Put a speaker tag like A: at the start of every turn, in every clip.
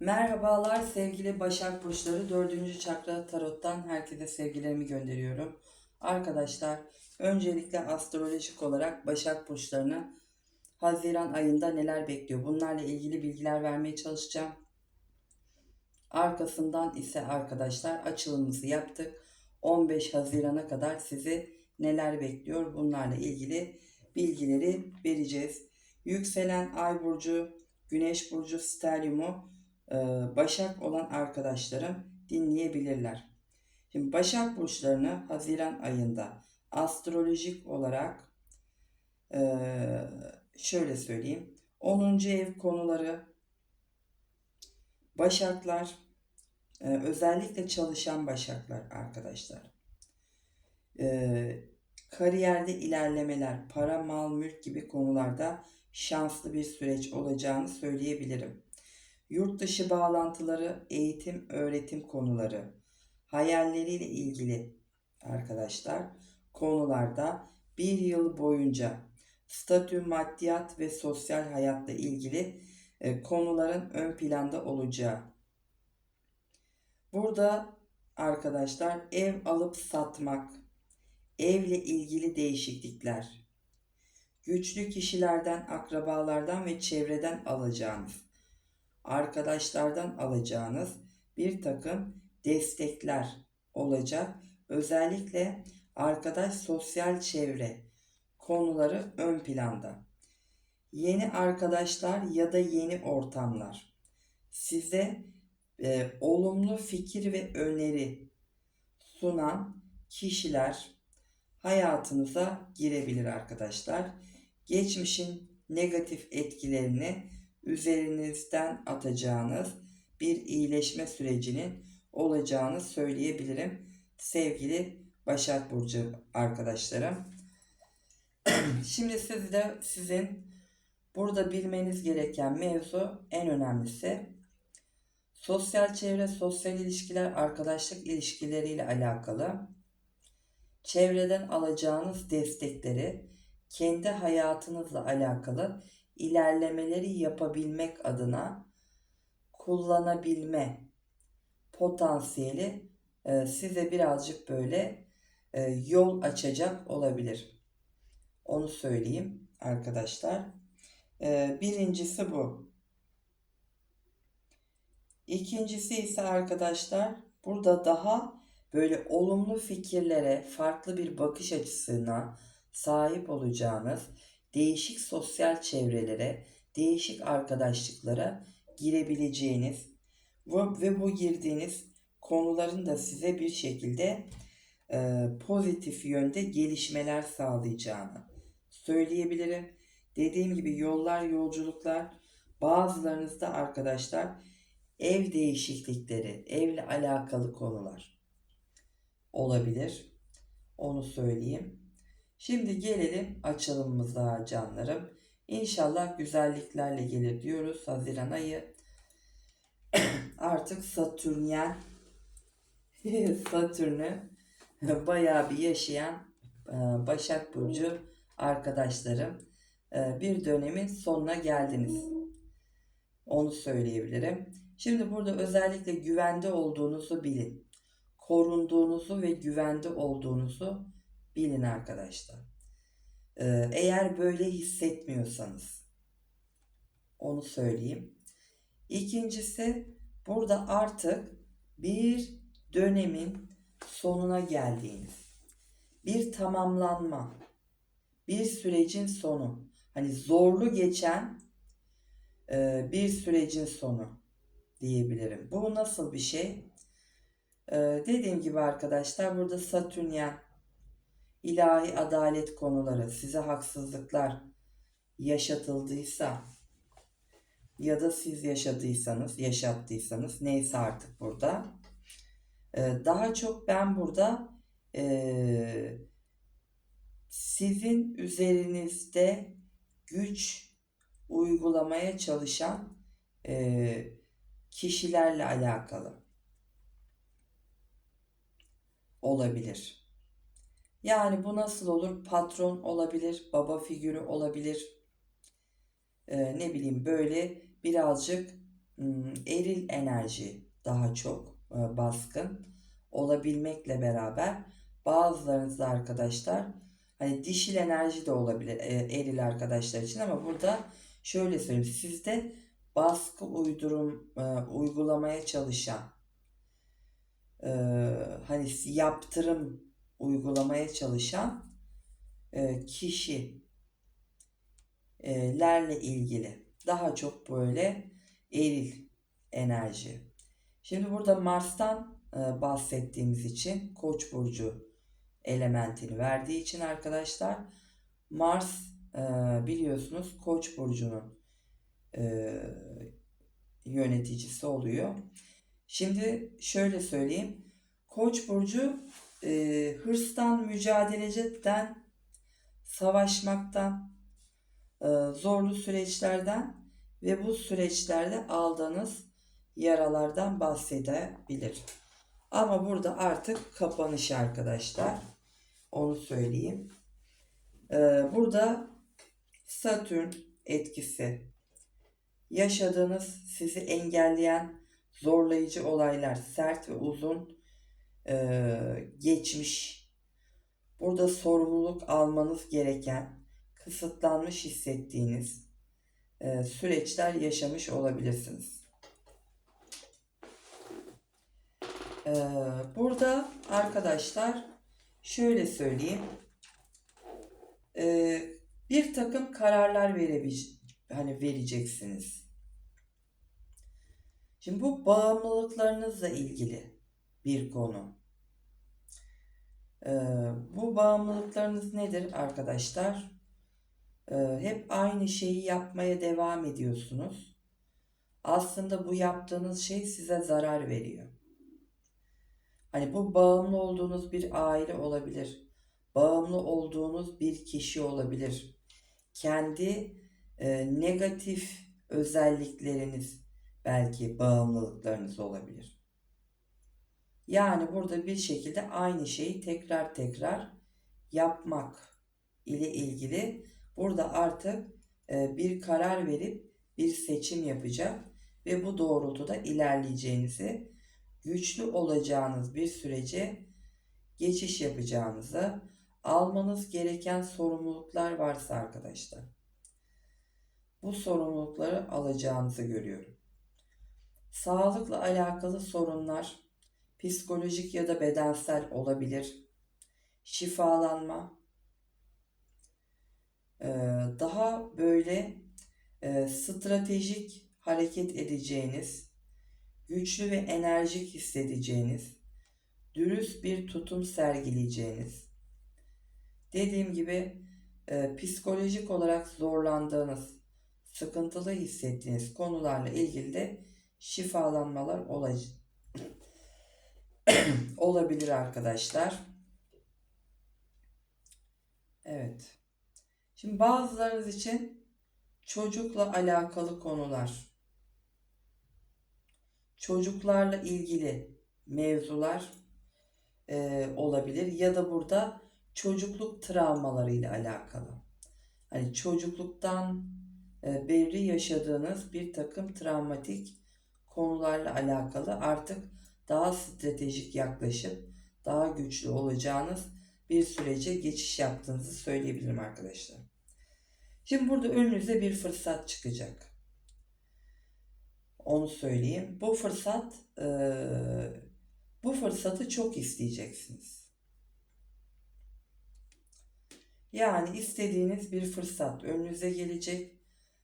A: Merhabalar sevgili Başak Burçları 4. Çakra Tarot'tan herkese sevgilerimi gönderiyorum. Arkadaşlar öncelikle astrolojik olarak Başak Burçlarını Haziran ayında neler bekliyor bunlarla ilgili bilgiler vermeye çalışacağım. Arkasından ise arkadaşlar açılımımızı yaptık. 15 Haziran'a kadar sizi neler bekliyor bunlarla ilgili bilgileri vereceğiz. Yükselen Ay Burcu, Güneş Burcu, Stelyumu Başak olan arkadaşlarım dinleyebilirler. Şimdi Başak Burçlarını Haziran ayında astrolojik olarak e, şöyle söyleyeyim. 10. ev konuları Başaklar e, özellikle çalışan Başaklar arkadaşlar. E, kariyerde ilerlemeler, para, mal, mülk gibi konularda şanslı bir süreç olacağını söyleyebilirim. Yurt dışı bağlantıları, eğitim, öğretim konuları, hayalleriyle ilgili arkadaşlar konularda bir yıl boyunca statü, maddiyat ve sosyal hayatla ilgili e, konuların ön planda olacağı. Burada arkadaşlar ev alıp satmak, evle ilgili değişiklikler, güçlü kişilerden, akrabalardan ve çevreden alacağınız, arkadaşlardan alacağınız bir takım destekler olacak. Özellikle arkadaş sosyal çevre konuları ön planda. Yeni arkadaşlar ya da yeni ortamlar size e, olumlu fikir ve öneri sunan kişiler hayatınıza girebilir arkadaşlar. Geçmişin negatif etkilerini üzerinizden atacağınız bir iyileşme sürecinin olacağını söyleyebilirim. Sevgili Başak Burcu arkadaşlarım. Şimdi sizde sizin burada bilmeniz gereken mevzu en önemlisi sosyal çevre, sosyal ilişkiler, arkadaşlık ilişkileriyle alakalı çevreden alacağınız destekleri kendi hayatınızla alakalı ilerlemeleri yapabilmek adına kullanabilme potansiyeli e, size birazcık böyle e, yol açacak olabilir. Onu söyleyeyim arkadaşlar. E, birincisi bu. İkincisi ise arkadaşlar burada daha böyle olumlu fikirlere, farklı bir bakış açısına sahip olacağınız değişik sosyal çevrelere, değişik arkadaşlıklara girebileceğiniz ve bu girdiğiniz konuların da size bir şekilde e, pozitif yönde gelişmeler sağlayacağını söyleyebilirim. Dediğim gibi yollar, yolculuklar bazılarınızda arkadaşlar ev değişiklikleri, evle alakalı konular olabilir. Onu söyleyeyim. Şimdi gelelim açılımımıza canlarım. İnşallah güzelliklerle gelir diyoruz. Haziran ayı artık Satürnyen Satürn'ü bayağı bir yaşayan e, Başak Burcu arkadaşlarım e, bir dönemin sonuna geldiniz. Onu söyleyebilirim. Şimdi burada özellikle güvende olduğunuzu bilin. Korunduğunuzu ve güvende olduğunuzu bilin arkadaşlar. Ee, eğer böyle hissetmiyorsanız onu söyleyeyim. İkincisi burada artık bir dönemin sonuna geldiğiniz, bir tamamlanma, bir sürecin sonu. Hani zorlu geçen e, bir sürecin sonu diyebilirim. Bu nasıl bir şey? Ee, dediğim gibi arkadaşlar burada Satürnyen ilahi adalet konuları size haksızlıklar yaşatıldıysa ya da siz yaşadıysanız, yaşattıysanız neyse artık burada. Ee, daha çok ben burada e, sizin üzerinizde güç uygulamaya çalışan e, kişilerle alakalı olabilir. Yani bu nasıl olur? Patron olabilir, baba figürü olabilir. Ee, ne bileyim böyle birazcık hmm, eril enerji daha çok e, baskın olabilmekle beraber bazılarınızda arkadaşlar hani dişil enerji de olabilir e, eril arkadaşlar için ama burada şöyle söyleyeyim sizde baskı uydurum e, uygulamaya çalışan e, hani yaptırım uygulamaya çalışan e, kişilerle ilgili daha çok böyle eril enerji. Şimdi burada Mars'tan e, bahsettiğimiz için Koç burcu elementini verdiği için arkadaşlar Mars e, biliyorsunuz Koç burcunun yöneticisi oluyor. Şimdi şöyle söyleyeyim. Koç burcu e, hırstan, mücadelecekten, savaşmaktan, e, zorlu süreçlerden ve bu süreçlerde aldığınız yaralardan bahsedebilir. Ama burada artık kapanış arkadaşlar. Onu söyleyeyim. E, burada Satürn etkisi yaşadığınız sizi engelleyen zorlayıcı olaylar, sert ve uzun e, geçmiş, burada sorumluluk almanız gereken, kısıtlanmış hissettiğiniz e, süreçler yaşamış olabilirsiniz. E, burada arkadaşlar şöyle söyleyeyim, e, bir takım kararlar verebil hani vereceksiniz. Şimdi bu bağımlılıklarınızla ilgili bir konu. Ee, bu bağımlılıklarınız nedir arkadaşlar? Ee, hep aynı şeyi yapmaya devam ediyorsunuz. Aslında bu yaptığınız şey size zarar veriyor. Hani bu bağımlı olduğunuz bir aile olabilir. Bağımlı olduğunuz bir kişi olabilir. Kendi e, negatif özellikleriniz belki bağımlılıklarınız olabilir. Yani burada bir şekilde aynı şeyi tekrar tekrar yapmak ile ilgili burada artık e, bir karar verip bir seçim yapacak ve bu doğrultuda ilerleyeceğinizi, güçlü olacağınız bir sürece geçiş yapacağınızı, almanız gereken sorumluluklar varsa arkadaşlar. Bu sorumlulukları alacağınızı görüyorum. Sağlıkla alakalı sorunlar psikolojik ya da bedensel olabilir. Şifalanma, ee, daha böyle e, stratejik hareket edeceğiniz, güçlü ve enerjik hissedeceğiniz, dürüst bir tutum sergileyeceğiniz, dediğim gibi e, psikolojik olarak zorlandığınız, sıkıntılı hissettiğiniz konularla ilgili de şifalanmalar olacak. Olabilir arkadaşlar. Evet. Şimdi bazılarınız için çocukla alakalı konular, çocuklarla ilgili mevzular e, olabilir ya da burada çocukluk travmalarıyla alakalı. Hani çocukluktan e, beri yaşadığınız bir takım travmatik konularla alakalı artık daha stratejik yaklaşıp daha güçlü olacağınız bir sürece geçiş yaptığınızı söyleyebilirim arkadaşlar. Şimdi burada önünüze bir fırsat çıkacak. Onu söyleyeyim. Bu fırsat e, bu fırsatı çok isteyeceksiniz. Yani istediğiniz bir fırsat önünüze gelecek.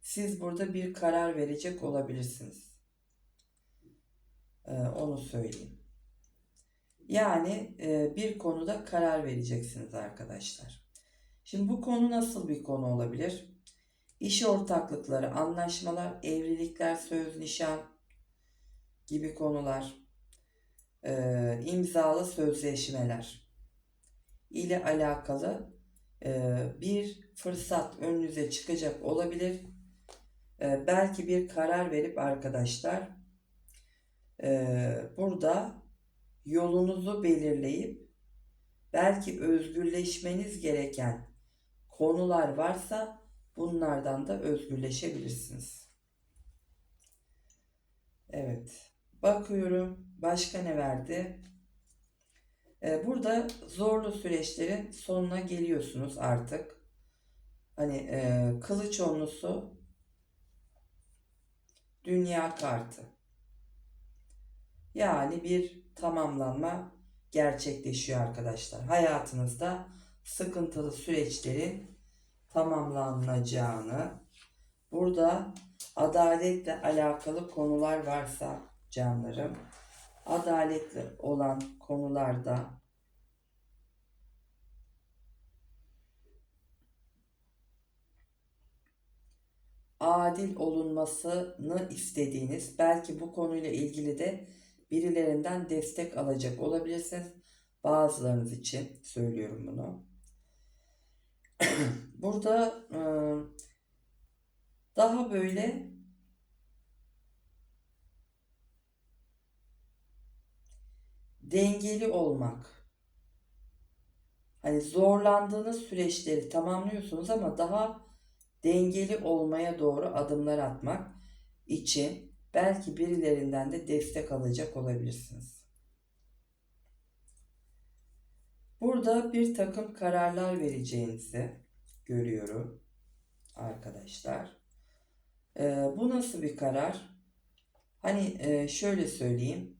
A: Siz burada bir karar verecek olabilirsiniz. Ee, onu söyleyeyim. Yani e, bir konuda karar vereceksiniz arkadaşlar. Şimdi bu konu nasıl bir konu olabilir? İş ortaklıkları, anlaşmalar, evlilikler, söz, nişan gibi konular, e, imzalı sözleşmeler ile alakalı e, bir fırsat önünüze çıkacak olabilir. Belki bir karar verip arkadaşlar burada yolunuzu belirleyip belki özgürleşmeniz gereken konular varsa bunlardan da özgürleşebilirsiniz. Evet. Bakıyorum. Başka ne verdi? Burada zorlu süreçlerin sonuna geliyorsunuz artık. Hani e, kılıç onlusu dünya kartı. Yani bir tamamlanma gerçekleşiyor arkadaşlar. Hayatınızda sıkıntılı süreçlerin tamamlanacağını, burada adaletle alakalı konular varsa canlarım, adaletli olan konularda adil olunmasını istediğiniz, belki bu konuyla ilgili de birilerinden destek alacak olabilirsiniz. Bazılarınız için söylüyorum bunu. Burada e, daha böyle dengeli olmak. Hani zorlandığınız süreçleri tamamlıyorsunuz ama daha dengeli olmaya doğru adımlar atmak için belki birilerinden de destek alacak olabilirsiniz. Burada bir takım kararlar vereceğinizi görüyorum arkadaşlar. Ee, bu nasıl bir karar? Hani e, şöyle söyleyeyim.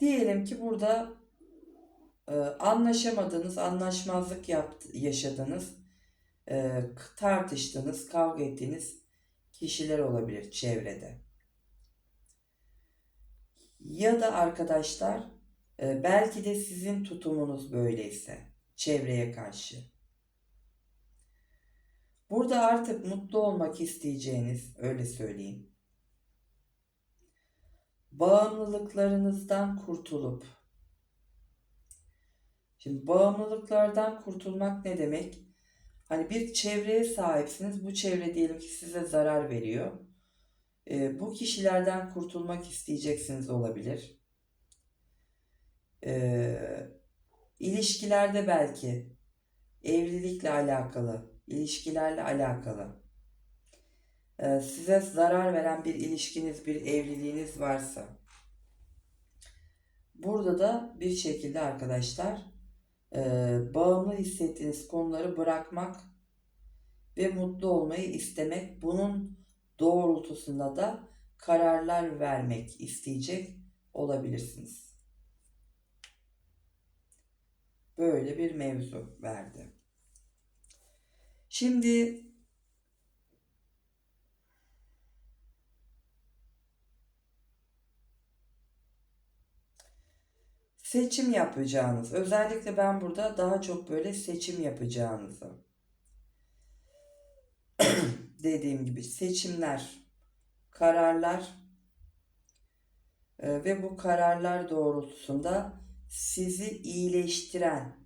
A: Diyelim ki burada e, anlaşamadığınız, anlaşmazlık yaptı, yaşadınız, e, tartıştınız, kavga ettiğiniz kişiler olabilir çevrede. Ya da arkadaşlar e, belki de sizin tutumunuz böyleyse çevreye karşı. Burada artık mutlu olmak isteyeceğiniz, öyle söyleyeyim. Bağımlılıklarınızdan kurtulup Şimdi bağımlılıklardan kurtulmak ne demek? Hani bir çevreye sahipsiniz. Bu çevre diyelim ki size zarar veriyor. Ee, bu kişilerden kurtulmak isteyeceksiniz olabilir. Ee, ilişkilerde belki evlilikle alakalı, ilişkilerle alakalı. Ee, size zarar veren bir ilişkiniz, bir evliliğiniz varsa. Burada da bir şekilde arkadaşlar e, bağımlı hissettiğiniz konuları bırakmak ve mutlu olmayı istemek, bunun doğrultusunda da kararlar vermek isteyecek olabilirsiniz. Böyle bir mevzu verdi. Şimdi seçim yapacağınız, özellikle ben burada daha çok böyle seçim yapacağınızı dediğim gibi seçimler, kararlar e, ve bu kararlar doğrultusunda sizi iyileştiren,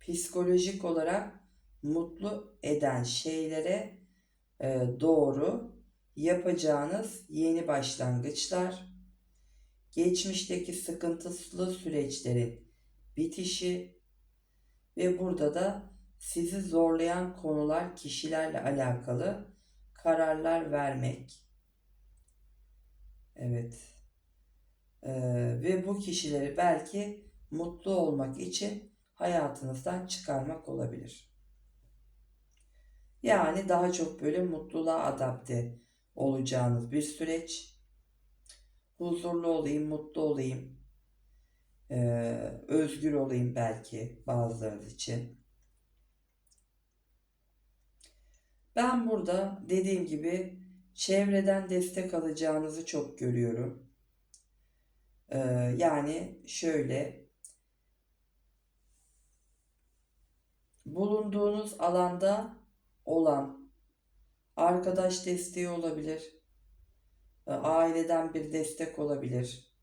A: psikolojik olarak mutlu eden şeylere e, doğru yapacağınız yeni başlangıçlar, geçmişteki sıkıntılı süreçlerin bitişi ve burada da sizi zorlayan konular, kişilerle alakalı kararlar vermek. Evet. Ee, ve bu kişileri belki mutlu olmak için hayatınızdan çıkarmak olabilir. Yani daha çok böyle mutluluğa adapte olacağınız bir süreç. Huzurlu olayım, mutlu olayım, ee, özgür olayım belki bazılarınız için. Ben burada dediğim gibi çevreden destek alacağınızı çok görüyorum. Ee, yani şöyle bulunduğunuz alanda olan arkadaş desteği olabilir, e, aileden bir destek olabilir.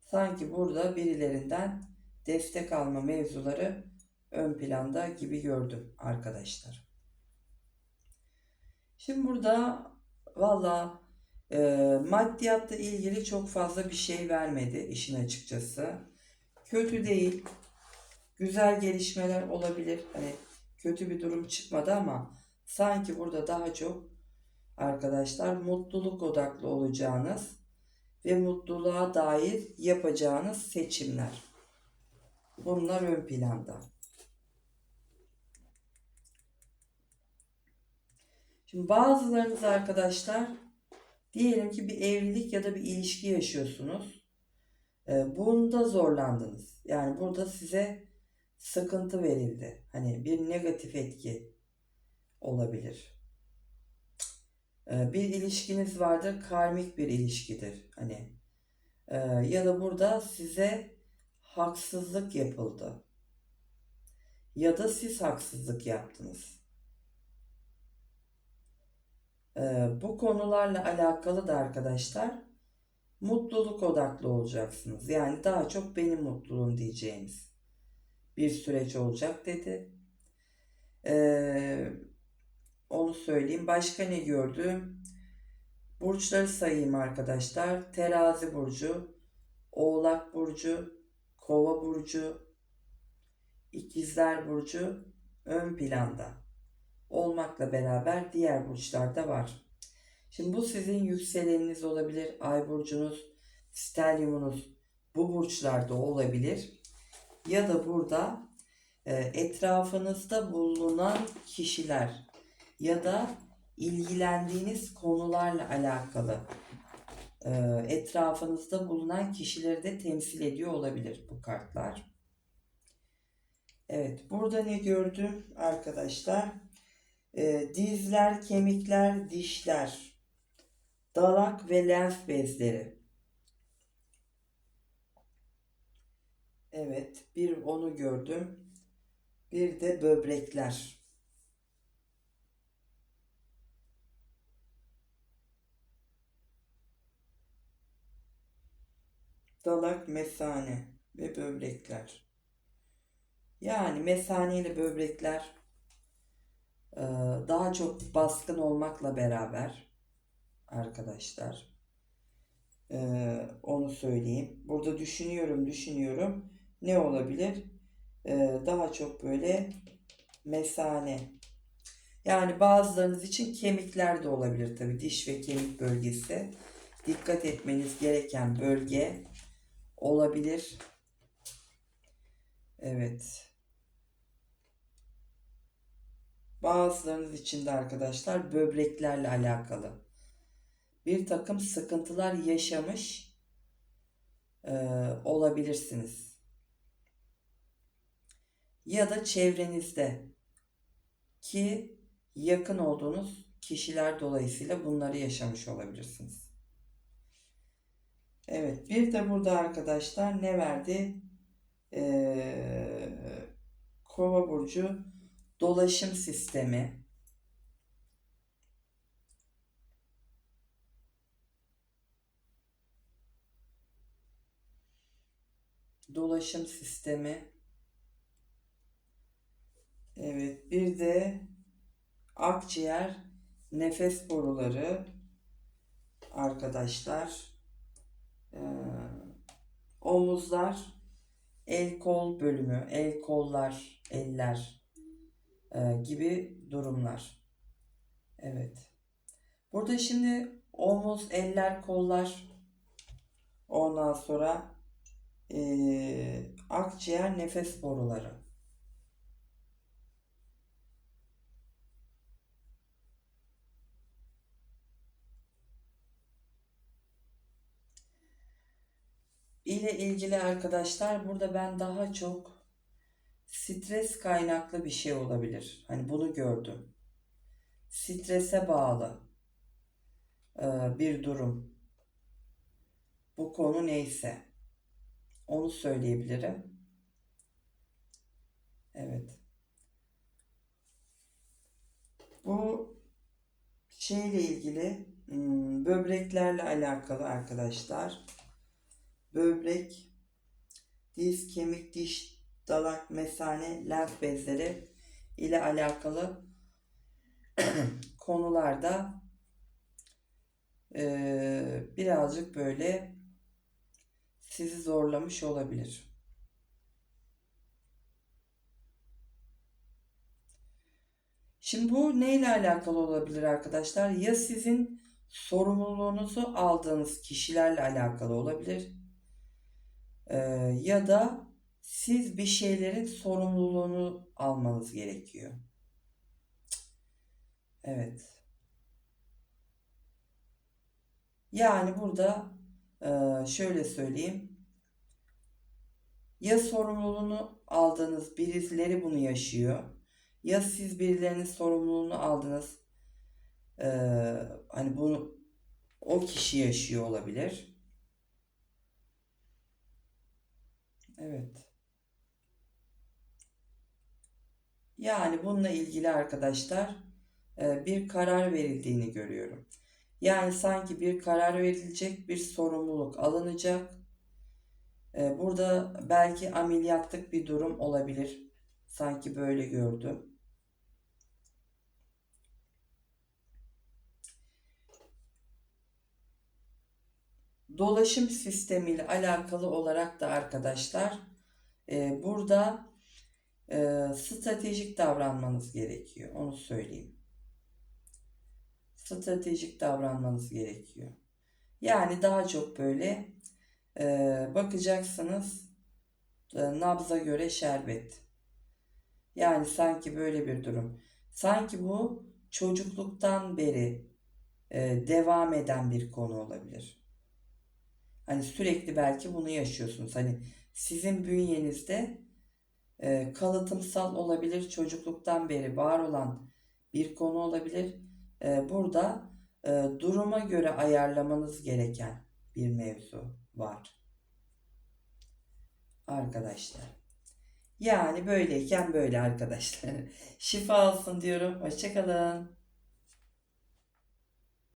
A: Sanki burada birilerinden destek alma mevzuları ön planda gibi gördüm arkadaşlar. Şimdi burada valla e, maddiyatla ilgili çok fazla bir şey vermedi işin açıkçası. Kötü değil. güzel gelişmeler olabilir. Hani kötü bir durum çıkmadı ama sanki burada daha çok arkadaşlar mutluluk odaklı olacağınız ve mutluluğa dair yapacağınız seçimler. Bunlar ön planda. Şimdi bazılarınız arkadaşlar diyelim ki bir evlilik ya da bir ilişki yaşıyorsunuz. Ee, Bunda zorlandınız. Yani burada size sıkıntı verildi. Hani bir negatif etki olabilir. Ee, Bir ilişkiniz vardır, karmik bir ilişkidir. Hani e, ya da burada size haksızlık yapıldı. Ya da siz haksızlık yaptınız. Ee, Bu konularla alakalı da arkadaşlar mutluluk odaklı olacaksınız. Yani daha çok benim mutluluğum diyeceğiniz bir süreç olacak dedi. Ee, onu söyleyeyim. Başka ne gördüm? Burçları sayayım arkadaşlar. Terazi burcu, Oğlak burcu, Kova burcu, İkizler burcu ön planda olmakla beraber diğer burçlar da var. Şimdi bu sizin yükseleniniz olabilir, ay burcunuz, stelyumunuz bu burçlarda olabilir. Ya da burada e, etrafınızda bulunan kişiler ya da ilgilendiğiniz konularla alakalı e, etrafınızda bulunan kişileri de temsil ediyor olabilir bu kartlar. Evet, burada ne gördüm arkadaşlar? E, dizler, kemikler, dişler, dalak ve lenf bezleri. Evet, bir onu gördüm. Bir de böbrekler. Dalak, mesane ve böbrekler. Yani mesane ile böbrekler e, daha çok baskın olmakla beraber arkadaşlar e, onu söyleyeyim. Burada düşünüyorum düşünüyorum ne olabilir? E, daha çok böyle mesane yani bazılarınız için kemikler de olabilir tabi diş ve kemik bölgesi dikkat etmeniz gereken bölge olabilir. Evet. Bazılarınız için de arkadaşlar böbreklerle alakalı bir takım sıkıntılar yaşamış e, olabilirsiniz. Ya da çevrenizde ki yakın olduğunuz kişiler dolayısıyla bunları yaşamış olabilirsiniz. Evet, bir de burada arkadaşlar ne verdi? Ee, Kova burcu dolaşım sistemi. Dolaşım sistemi. Evet, bir de akciğer, nefes boruları arkadaşlar. Omuzlar, el kol bölümü, el kollar, eller e, gibi durumlar. Evet. Burada şimdi omuz, eller, kollar ondan sonra e, akciğer, nefes boruları. İle ilgili arkadaşlar burada ben daha çok stres kaynaklı bir şey olabilir. Hani bunu gördüm. Strese bağlı e, bir durum. Bu konu neyse onu söyleyebilirim. Evet. Bu şeyle ilgili hmm, böbreklerle alakalı arkadaşlar böbrek, diz, kemik, diş, dalak, mesane, lenf bezleri ile alakalı konularda e, birazcık böyle sizi zorlamış olabilir. Şimdi bu neyle alakalı olabilir arkadaşlar? Ya sizin sorumluluğunuzu aldığınız kişilerle alakalı olabilir ee, ya da siz bir şeylerin sorumluluğunu almanız gerekiyor. Evet. Yani burada e, şöyle söyleyeyim. Ya sorumluluğunu aldığınız birileri bunu yaşıyor. Ya siz birilerinin sorumluluğunu aldınız. e, hani bunu o kişi yaşıyor olabilir. Evet. Yani bununla ilgili arkadaşlar e, bir karar verildiğini görüyorum. Yani sanki bir karar verilecek, bir sorumluluk alınacak. E, Burada belki ameliyatlık bir durum olabilir. Sanki böyle gördüm. Dolaşım sistemiyle alakalı olarak da arkadaşlar e, burada e, stratejik davranmanız gerekiyor. Onu söyleyeyim. Stratejik davranmanız gerekiyor. Yani daha çok böyle e, bakacaksınız e, nabza göre şerbet. Yani sanki böyle bir durum. Sanki bu çocukluktan beri e, devam eden bir konu olabilir. Hani sürekli belki bunu yaşıyorsunuz. Hani sizin bünyenizde e, kalıtımsal olabilir, çocukluktan beri var olan bir konu olabilir. E, burada e, duruma göre ayarlamanız gereken bir mevzu var arkadaşlar. Yani böyleyken böyle arkadaşlar. Şifa olsun diyorum. Hoşçakalın.